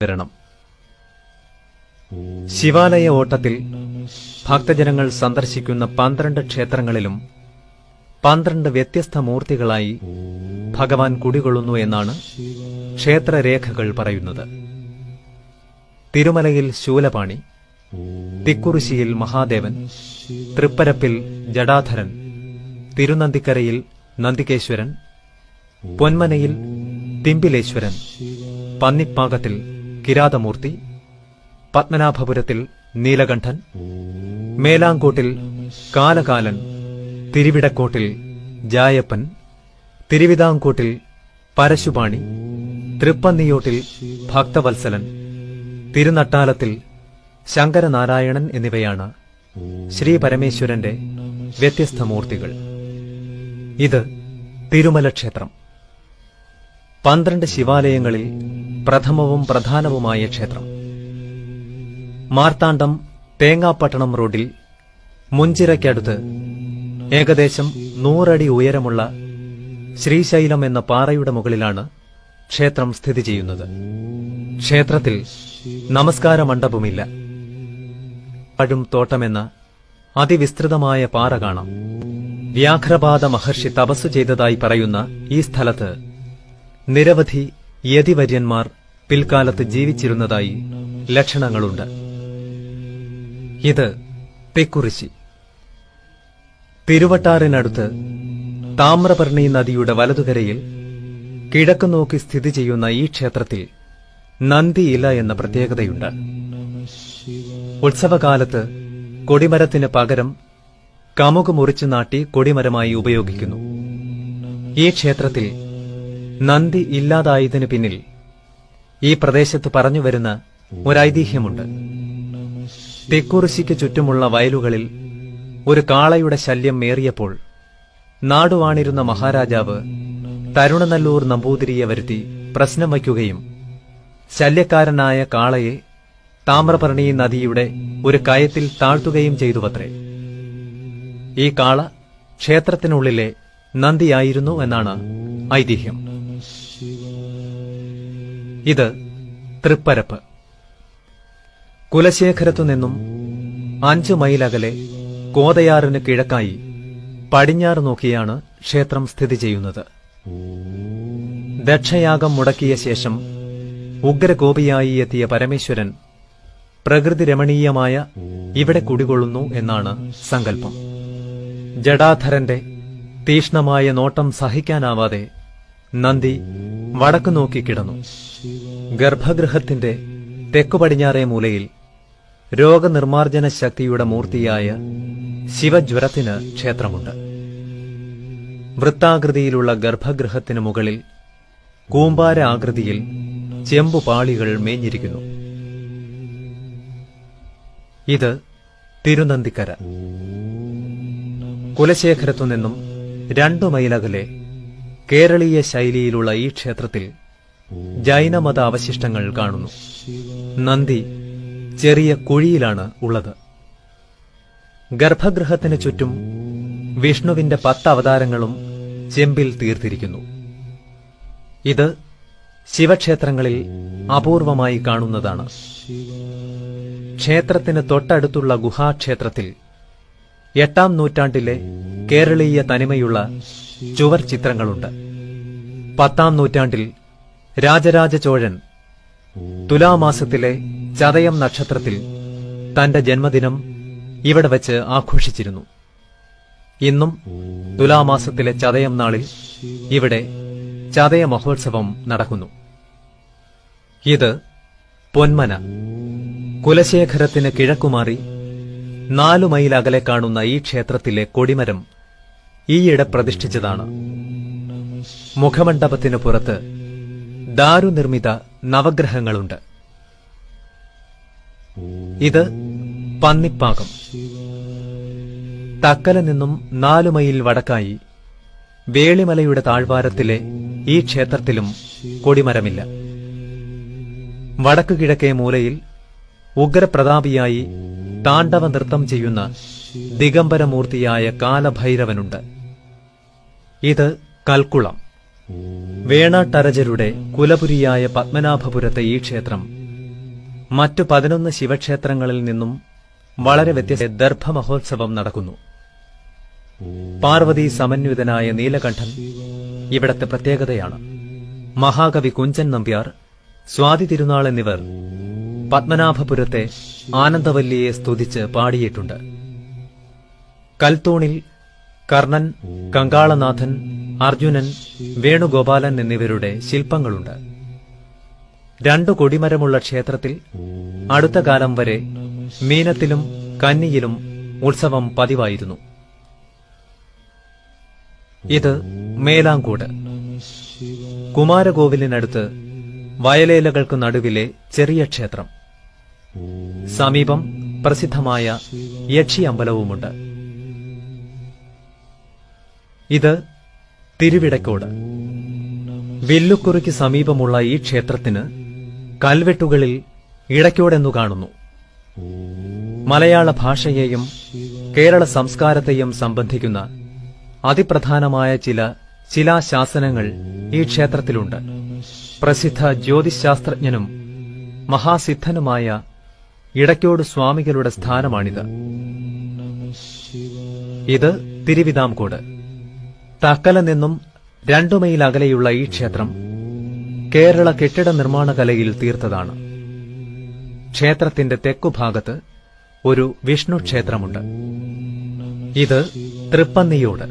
വരണം. ശിവാലയ ഓട്ടത്തിൽ ഭക്തജനങ്ങൾ സന്ദർശിക്കുന്ന പന്ത്രണ്ട് ക്ഷേത്രങ്ങളിലും പന്ത്രണ്ട് വ്യത്യസ്ത മൂർത്തികളായി ഭഗവാൻ കുടികൊള്ളുന്നു എന്നാണ് ക്ഷേത്രരേഖകൾ പറയുന്നത്. തിരുമലയിൽ ശൂലപാണി തിക്കുറിശിയിൽ മഹാദേവൻ തൃപ്പരപ്പിൽ ജടാധരൻ തിരുനന്ദിക്കരയിൽ നന്ദികേശ്വരൻ പൊന്മനയിൽ തിമ്പിലേശ്വരൻ പന്നിപ്പാകത്തിൽ കിരാതമൂർത്തി പത്മനാഭപുരത്തിൽ നീലകണ്ഠൻ മേലാങ്കോട്ടിൽ കാലകാലൻ തിരുവിടക്കോട്ടിൽ ജായപ്പൻ തിരുവിതാംകോട്ടിൽ പരശുപാണി തൃപ്പന്നിയോട്ടിൽ ഭക്തവത്സലൻ തിരുനട്ടാലത്തിൽ ശങ്കരനാരായണൻ എന്നിവയാണ് ശ്രീ പരമേശ്വരന്റെ വ്യത്യസ്ത മൂർത്തികൾ ഇത് തിരുമല ക്ഷേത്രം പന്ത്രണ്ട് ശിവാലയങ്ങളിൽ പ്രഥമവും പ്രധാനവുമായ ക്ഷേത്രം. മാർത്താണ്ഡം തേങ്ങാപ്പട്ടണം റോഡിൽ മുഞ്ചിറയ്ക്കടുത്ത് ഏകദേശം നൂറടി ഉയരമുള്ള ശ്രീശൈലം എന്ന പാറയുടെ മുകളിലാണ് ക്ഷേത്രം സ്ഥിതി ചെയ്യുന്നത്. ക്ഷേത്രത്തിൽ നമസ്കാര മണ്ഡപമില്ല. പഴും തോട്ടമെന്ന അതിവിസ്തൃതമായ പാറ കാണാം. വ്യാഘ്രപാദ മഹർഷി തപസ്സു ചെയ്തതായി പറയുന്ന ഈ സ്ഥലത്ത് നിരവധി യതിവര്യന്മാർ പിൽക്കാലത്ത് ജീവിച്ചിരുന്നതായി ലക്ഷണങ്ങളുണ്ട്. ഇത് തെക്കുറിശി. തിരുവട്ടാറിനടുത്ത് താമ്രപർണി നദിയുടെ വലതുകരയിൽ കിഴക്ക് നോക്കി സ്ഥിതി ചെയ്യുന്ന ഈ ക്ഷേത്രത്തിൽ നന്ദി ഇല എന്ന പ്രത്യേകതയുണ്ട്. ഉത്സവകാലത്ത് കൊടിമരത്തിന് പകരം കമുക് മുറിച്ചു നാട്ടി കൊടിമരമായി ഉപയോഗിക്കുന്നു. ഈ ക്ഷേത്രത്തിൽ നന്ദി ഇല്ലാതായതിനു പിന്നിൽ ഈ പ്രദേശത്ത് പറഞ്ഞുവരുന്ന ഒരൈതിഹ്യമുണ്ട്. തെക്കുറിശിക്ക് ചുറ്റുമുള്ള വയലുകളിൽ ഒരു കാളയുടെ ശല്യം മേറിയപ്പോൾ നാടുവാണിരുന്ന മഹാരാജാവ് തരുണനല്ലൂർ നമ്പൂതിരിയെ വരുത്തി പ്രശ്നം വയ്ക്കുകയും ശല്യക്കാരനായ കാളയെ താമ്രപർണി നദിയുടെ ഒരു കയത്തിൽ താഴ്ത്തുകയും ചെയ്തുവത്രേ. ഈ കാള ക്ഷേത്രത്തിനുള്ളിലെ നന്ദിയായിരുന്നു എന്നാണ് ഐതിഹ്യം. ഇത് തൃപ്പരപ്പ്. കുലശേഖരത്തു നിന്നും അഞ്ചു മൈലകലെ കോതയാറിന് കിഴക്കായി പടിഞ്ഞാറ് നോക്കിയാണ് ക്ഷേത്രം സ്ഥിതി ചെയ്യുന്നത്. ദക്ഷയാഗം മുടക്കിയ ശേഷം ഉഗ്രകോപിയായി എത്തിയ പരമേശ്വരൻ പ്രകൃതി രമണീയമായ ഇവിടെ കുടികൊള്ളുന്നു എന്നാണ് സങ്കല്പം. ജഡാധരന്റെ തീഷ്ണമായ നോട്ടം സഹിക്കാനാവാതെ നന്ദി വടക്കു നോക്കി കിടന്നു. ഗർഭഗൃഹത്തിന്റെ തെക്കു പടിഞ്ഞാറേ മൂലയിൽ രോഗനിർമാർജന ശക്തിയുടെ മൂർത്തിയായ ശിവജ്വരത്തിന് ക്ഷേത്രമുണ്ട്. വൃത്താകൃതിയിലുള്ള ഗർഭഗൃഹത്തിന് മുകളിൽ കൂമ്പാര ആകൃതിയിൽ ചെമ്പുപാളികൾ മേഞ്ഞിരിക്കുന്നു. ഇത് തിരുനന്ദിക്കര. കുലശേഖരത്തു നിന്നും രണ്ടു മൈലകലെ കേരളീയ ശൈലിയിലുള്ള ഈ ക്ഷേത്രത്തിൽ ജൈനമത അവശിഷ്ടങ്ങൾ കാണുന്നു. നന്ദി ചെറിയ കുഴിയിലാണ് ഉള്ളത്. ഗർഭഗൃഹത്തിന് ചുറ്റും വിഷ്ണുവിന്റെ പത്ത് അവതാരങ്ങളും ചെമ്പിൽ തീർത്തിരിക്കുന്നു. ഇത് ശിവക്ഷേത്രങ്ങളിൽ അപൂർവമായി കാണുന്നതാണ്. ക്ഷേത്രത്തിന് തൊട്ടടുത്തുള്ള ഗുഹാക്ഷേത്രത്തിൽ എട്ടാം നൂറ്റാണ്ടിലെ കേരളീയ തനിമയുള്ള ചുവർ ചിത്രങ്ങളുണ്ട്. പത്താം നൂറ്റാണ്ടിൽ രാജരാജ ചോഴൻ തുലാമാസത്തിലെ ചതയം നക്ഷത്രത്തിൽ തന്റെ ജന്മദിനം ഇവിടെ വച്ച് ആഘോഷിച്ചിരുന്നു. ഇന്നും തുലാമാസത്തിലെ ചതയം നാളിൽ ഇവിടെ ചതയ മഹോത്സവം നടക്കുന്നു. ഇത് പൊന്മന കുലശേഖരത്തിന് കിഴക്കുമാറി നാലു മൈൽ അകലെ കാണുന്ന ഈ ക്ഷേത്രത്തിലെ കൊടിമരം ഈയിടെ പ്രതിഷ്ഠിച്ചതാണ്. മുഖമണ്ഡപത്തിന് പുറത്ത് ദാരുനിർമ്മിത നവഗ്രഹങ്ങളുണ്ട്. ഇത് പന്നിപ്പാകം. തക്കല നിന്നും നാലു മൈൽ വടക്കായി വേളിമലയുടെ താഴ്വാരത്തിലെ ഈ ക്ഷേത്രത്തിലും കൊടിമരമില്ല. വടക്കു കിഴക്കേ മൂലയിൽ ഉഗ്രപ്രതാപിയായി താണ്ഡവ നൃത്തം ചെയ്യുന്ന ദിഗംബരമൂർത്തിയായ കാലഭൈരവനുണ്ട്. ഇത് കൽക്കുളം. വേണാട്ടരജരുടെ കുലപുരിയായ പത്മനാഭപുരത്തെ ഈ ക്ഷേത്രം മറ്റു പതിനൊന്ന് ശിവക്ഷേത്രങ്ങളിൽ നിന്നും വളരെ വ്യത്യസ്ത ദർഭ മഹോത്സവം നടക്കുന്നു. പാർവതി സമന്വിതനായ നീലകണ്ഠൻ ഇവിടത്തെ പ്രത്യേകതയാണ്. മഹാകവി കുഞ്ചൻ നമ്പ്യാർ സ്വാതി തിരുനാൾ എന്നിവർ പത്മനാഭപുരത്തെ ആനന്ദവല്ലിയെ സ്തുതിച്ച് പാടിയിട്ടുണ്ട്. കൽത്തൂണിൽ കർണൻ കങ്കാളനാഥൻ അർജുനൻ വേണുഗോപാലൻ എന്നിവരുടെ ശില്പങ്ങളുണ്ട്. രണ്ടു കൊടിമരമുള്ള ക്ഷേത്രത്തിൽ അടുത്ത കാലം വരെ മീനത്തിലും കന്നിയിലും ഉത്സവം പതിവായിരുന്നു. ഇത് മേലാങ്കോട് കുമാരകോവിലിനടുത്ത് വയലേലകൾക്ക് നടുവിലെ ചെറിയ ക്ഷേത്രം. സമീപം പ്രസിദ്ധമായ യക്ഷി അമ്പലവുമുണ്ട്. ഇത് തിരുവിടക്കോട്. വില്ലുക്കുറിക്ക് സമീപമുള്ള ഈ ക്ഷേത്രത്തിന് കൽവെട്ടുകളിൽ ഇടയ്ക്കോടെന്നു കാണുന്നു. മലയാള ഭാഷയെയും കേരള സംസ്കാരത്തെയും സംബന്ധിക്കുന്ന അതിപ്രധാനമായ ചില ശിലാശാസനങ്ങൾ ഈ ക്ഷേത്രത്തിലുണ്ട്. പ്രസിദ്ധ ജ്യോതിശാസ്ത്രജ്ഞനും മഹാസിദ്ധനുമായ ഇടയ്ക്കോട് സ്വാമികളുടെ സ്ഥാനമാണിത്. ഇത് തിരുവിതാംകോട്. തക്കല നിന്നും രണ്ടു മൈൽ അകലെയുള്ള ഈ ക്ഷേത്രം കേരള കെട്ടിട നിർമ്മാണ കലയിൽ തീർത്തതാണ്. ക്ഷേത്രത്തിന്റെ തെക്കുഭാഗത്ത് ഒരു വിഷ്ണു ക്ഷേത്രമുണ്ട്. ഇത് തൃപ്പന്നിയോട്.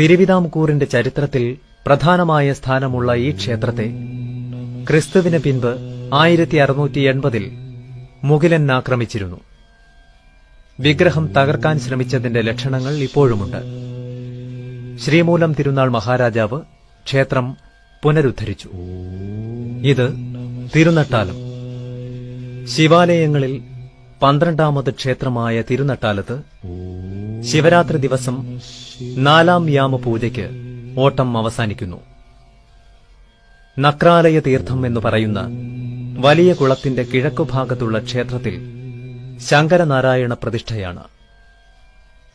തിരുവിതാംകൂറിന്റെ ചരിത്രത്തിൽ പ്രധാനമായ സ്ഥാനമുള്ള ഈ ക്ഷേത്രത്തെ ക്രിസ്തുവിന് പിൻപ് ആയിരത്തി അറുന്നൂറ്റി എൺപതിൽ മുകിലൻ ആക്രമിച്ചിരുന്നു. വിഗ്രഹം തകർക്കാൻ ശ്രമിച്ചതിന്റെ ലക്ഷണങ്ങൾ ഇപ്പോഴുമുണ്ട്. ശ്രീമൂലം തിരുനാൾ മഹാരാജാവ് ക്ഷേത്രം പുനരുദ്ധരിച്ചു. ഇത് തിരുനട്ടാലം. ശിവാലയങ്ങളിൽ പന്ത്രണ്ടാമത് ക്ഷേത്രമായ തിരുനട്ടാലത്ത് ശിവരാത്രി ദിവസം നാലാം യാമ പൂജയ്ക്ക് ഓട്ടം അവസാനിക്കുന്നു. നക്രാലയ തീർത്ഥം എന്ന് പറയുന്ന വലിയ കുളത്തിന്റെ കിഴക്കുഭാഗത്തുള്ള ക്ഷേത്രത്തിൽ ശങ്കരനാരായണ പ്രതിഷ്ഠയാണ്.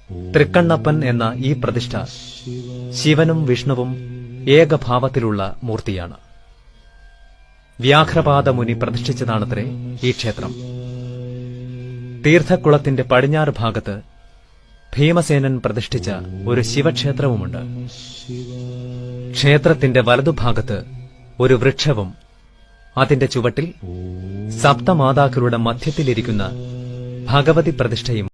തൃക്കണ്ണപ്പൻ എന്ന ഈ പ്രതിഷ്ഠ ശിവനും വിഷ്ണുവും ഏകഭാവത്തിലുള്ള മൂർത്തിയാണ്. വ്യാഘ്രപാദ മുനി പ്രതിഷ്ഠിച്ചതാണത്രേ ഈ ക്ഷേത്രം. തീർത്ഥക്കുളത്തിന്റെ പടിഞ്ഞാറ് ഭാഗത്ത് ഭീമസേനൻ പ്രതിഷ്ഠിച്ച ഒരു ശിവക്ഷേത്രവുമുണ്ട്. ക്ഷേത്രത്തിന്റെ വലതുഭാഗത്ത് ഒരു വൃക്ഷവും അതിന്റെ ചുവട്ടിൽ സപ്തമാതാക്കളുടെ മധ്യത്തിലിരിക്കുന്ന ഭഗവതി പ്രതിഷ്ഠയും